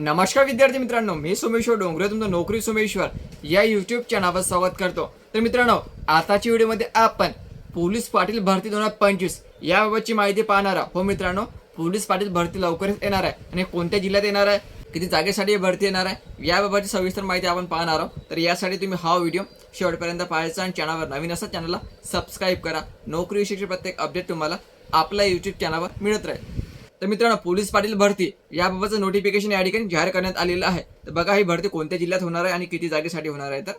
नमस्कार विद्यार्थी मित्रांनो मी सोमेश्वर डोंगरे तुमचं नोकरी सोमेश्वर या युट्यूब चॅनलवर स्वागत करतो. तर मित्रांनो आताच्या व्हिडिओमध्ये आपण पोलीस पाटील भरती दोन हजार पंचवीस याबाबतची माहिती पाहणार आहोत. हो मित्रांनो पोलीस पाटील भरती लवकरच येणार आहे आणि कोणत्या जिल्ह्यात येणार आहे किती जागेसाठी भरती येणार आहे याबाबतची सविस्तर माहिती आपण पाहणार आहोत. तर यासाठी तुम्ही हा व्हिडिओ शेवटपर्यंत पाहायचा आणि चॅनलवर नवीन असा चॅनलला सबस्क्राईब करा. नोकरीविषयीचे प्रत्येक अपडेट तुम्हाला आपल्या यूट्यूब चॅनलवर मिळत राहील. तर मित्रांनो पोलीस पाटील भरती याबाबतचं नोटिफिकेशन या ठिकाणी जाहीर करण्यात आलेलं आहे. तर बघा ही भरती कोणत्या जिल्ह्यात होणार आहे आणि किती जागेसाठी होणार आहे तर?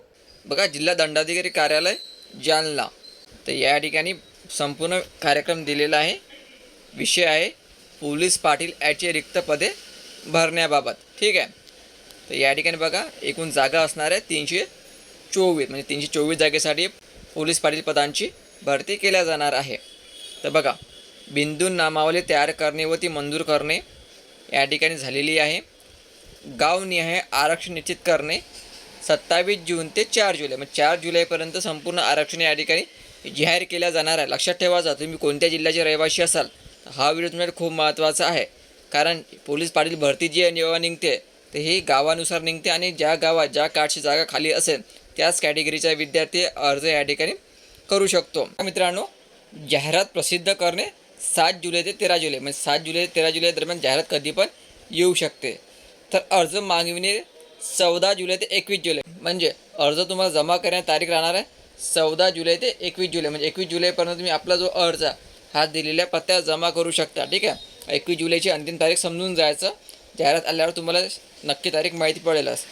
बघा जिल्हा दंडाधिकारी कार्यालय जालना. तर या ठिकाणी संपूर्ण कार्यक्रम दिलेला आहे. विषय आहे पोलीस पाटील याचे रिक्त पदे भरण्याबाबत. ठीक आहे? तर या ठिकाणी बघा एकूण जागा असणार आहे तीनशे चोवीस म्हणजे तीनशे चोवीस जागेसाठी पोलीस पाटील पदांची भरती केल्या जाणार आहे. तर बघा बिंदू नामावली तयार करणे व ती मंजूर करणे या ठिकाणी झालेली आहे. गावनिहाय आरक्षण निश्चित करणे सत्तावीस जून ते चार जुलै म्हणजे चार जुलैपर्यंत संपूर्ण आरक्षण या ठिकाणी जाहीर केल्या जाणार आहे. लक्षात ठेवायचा तुम्ही कोणत्या जिल्ह्याचे रहिवासी असाल हा व्हिडिओ तुम्हाला खूप महत्त्वाचा आहे. कारण पोलीस पाटील भरती जी आहे निघते तर ही गावानुसार निघते आणि ज्या गावात ज्या कार्डची जागा खाली असेल त्याच कॅटेगरीचा विद्यार्थी अर्ज या ठिकाणी करू शकतो. मित्रांनो जाहिरात प्रसिद्ध करणे सात जुलै ते तेरा जुलै म्हणजे सात जुलै ते तेरा जुलै दरम्यान जाहिरात कधी पण येऊ शकते. तर अर्ज मागविणे चौदा जुलै ते एकवीस जुलै म्हणजे अर्ज तुम्हाला जमा करण्याची तारीख राहणार आहे चौदा जुलै ते एकवीस जुलै म्हणजे एकवीस जुलैपर्यंत तुम्ही आपला जो अर्ज आहे, हा दिलेल्या पत्त्यावर जमा करू शकता ठीक आहे? एकवीस जुलैची अंतिम तारीख समजून जायचं. जाहिरात आल्यावर तुम्हाला नक्की तारीख माहिती पडेलच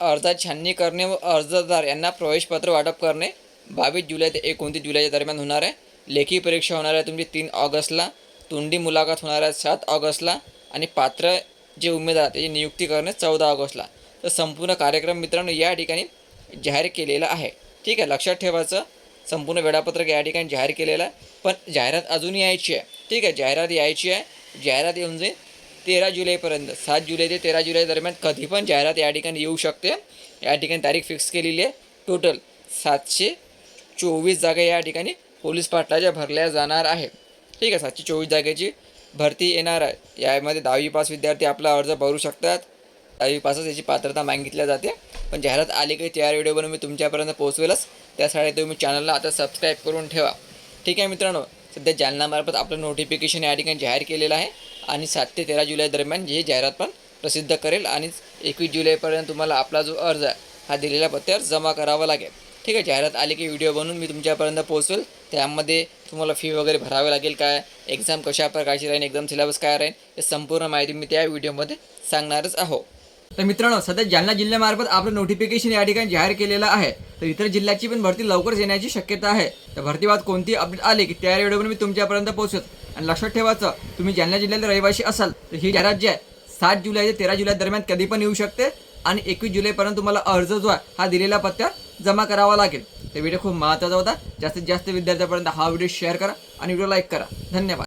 अर्जाची छाननी करणे व अर्जदार यांना प्रवेशपत्र वाटप करणे बावीस जुलै ते एकोणतीस जुलैच्या दरम्यान होणार आहे. लेखी परीक्षा होणार आहे तुमची तीन ऑगस्टला. तोंडी मुलाखत होणार आहे सात ऑगस्टला आणि पात्र जे उमेदवार त्याची नियुक्ती करणे चौदा ऑगस्टला. तर संपूर्ण कार्यक्रम मित्रांनो या ठिकाणी जाहीर केलेला आहे. ठीक आहे लक्षात ठेवायचं. संपूर्ण वेळापत्रक या ठिकाणी जाहीर केलेलं आहे. पण जाहिरात अजून यायची आहे. ठीक आहे जाहिरात यायची आहे. जाहिरात येऊन जाईल तेरा जुलैपर्यंत. सात जुलै ते तेरा जुलै दरम्यान कधी पण जाहिरात या ठिकाणी येऊ शकते. या ठिकाणी तारीख फिक्स केलेली आहे. टोटल सातशे चोवीस जागा या ठिकाणी पोलीस पाटलाच्या भरल्या जाणार आहे. ठीक आहे सातशे चोवीस जागेची भरती येणार आहे. यामध्ये दहावी पास विद्यार्थी आपला अर्ज भरू शकतात. दहावी पासच याची पात्रता मागितल्या जाते. पण जाहिरात आली काही तयार व्हिडिओ बनवून मी तुमच्यापर्यंत पोहोचवेलच. त्यासाठी तुम्ही चॅनलला आता सबस्क्राईब करून ठेवा. ठीक आहे मित्रांनो सध्या जालनामार्फत आपलं नोटिफिकेशन या ठिकाणी जाहीर केलेलं आहे. आणि सात ते तेरा जुलै दरम्यान ही जाहिरात पण प्रसिद्ध करेल. आणि एकवीस जुलैपर्यंत तुम्हाला आपला जो अर्ज आहे हा दिलेल्या पत्त्यावर जमा करावा लागेल. ठीक आहे जाहिरात आली की व्हिडिओ बनवून मी तुमच्यापर्यंत पोहोचेल त्यामध्ये तुम्हाला फी वगैरे भरावी लागेल काय एक्झाम कशा प्रकारची राहील एक्झाम सिलेबस काय राहील हे संपूर्ण माहिती मी त्या व्हिडिओमध्ये सांगणारच आहो. तर मित्रांनो सध्या जालना जिल्ह्यामार्फत आपलं नोटिफिकेशन या ठिकाणी जाहीर केलेलं आहे. तर इतर जिल्ह्याची पण भरती लवकरच येण्याची शक्यता आहे. तर भरतीबाबत कोणती अपडेट आली की त्या व्हिडिओवर मी तुमच्यापर्यंत पोहोचत आणि लक्षात ठेवायचं तुम्ही जालना जिल्ह्यातील रहिवासी असाल तर ही जाहिरात जी आहे सात जुलै ते तेरा जुलै दरम्यान कधी पण येऊ शकते. आणि एकवीस जुलैपर्यंत तुम्हाला अर्ज जो आहे हा दिलेल्या पत्त्यात जमा करावा लागेल. तर व्हिडिओ खूप महत्त्वाचा होता. जास्तीत जास्त विद्यार्थ्यांपर्यंत हा व्हिडिओ शेअर करा आणि व्हिडिओ लाईक करा. धन्यवाद.